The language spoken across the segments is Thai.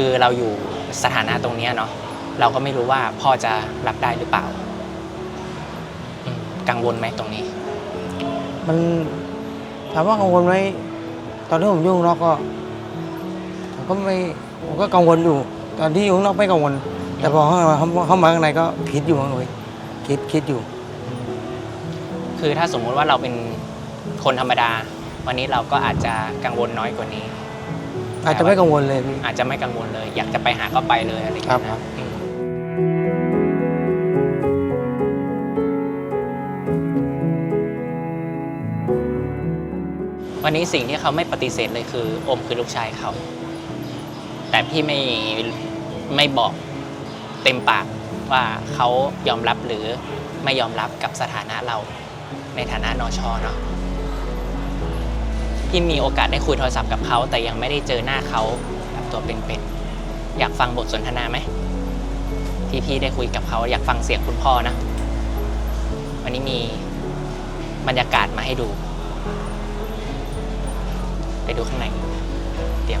คือเราอยู่สถานะตรงเนี้ยเนาะเราก็ไม่รู้ว่าพ่อจะรับได้หรือเปล่าอืมกังวลไหมตรงนี้ มันถามว่ากังวลไหมตอนที่ผมอยู่ข้างนอกก็ผมก็ไม่ผมก็กังวลอยู่ ตอนที่อยู่ข้างนอกไม่กังวล แต่พอเข้ามาเข้ามาข้างในก็คิดอยู่ข้างในคิดคิดอยู่ คือถ้าสมมุติว่าเราเป็นคนธรรมดา วันนี้เราก็อาจจะกังวลน้อยกว่านี้ อาจจะไม่กังวลเลยพี่อาจจะไม่กังวลเลย อยากจะไปหาก็ไปเลยอะไรอย่างเงี้ยครันะบอืมวันนี้สิ่งที่เขาไม่ปฏิเสธเลยคือโอมคือลูกชายเขา แต่พี่ไม่ไม่บอกเต็มปากว่าเขายอมรับหรือไม่ยอมรับกับสถานะเราในฐานะนอชอเนาะ ที่มีโอกาสได้คุยโทรศัพท์กับเขา แต่ยังไม่ได้เจอหน้าเขาแบบตัวเป็นๆอยากฟังบทสนทนาไหมที่พี่ได้คุยกับเขาอยากฟังเสียงคุณพ่อนะ วันนี้มีบรรยากาศมาให้ดู ไปดูข้างในเตรียม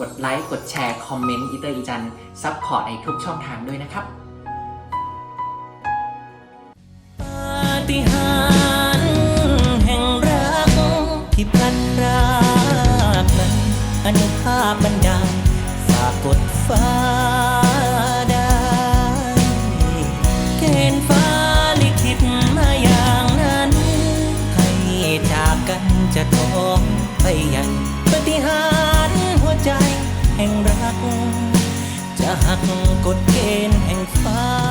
กดไลค์ กดแชร์ คอมเมนต์อีเตอร์อีจันซัพพอร์ตในทุกช่องทางด้วยนะครับ จะหักกฎเกณฑ์แห่งฟ้า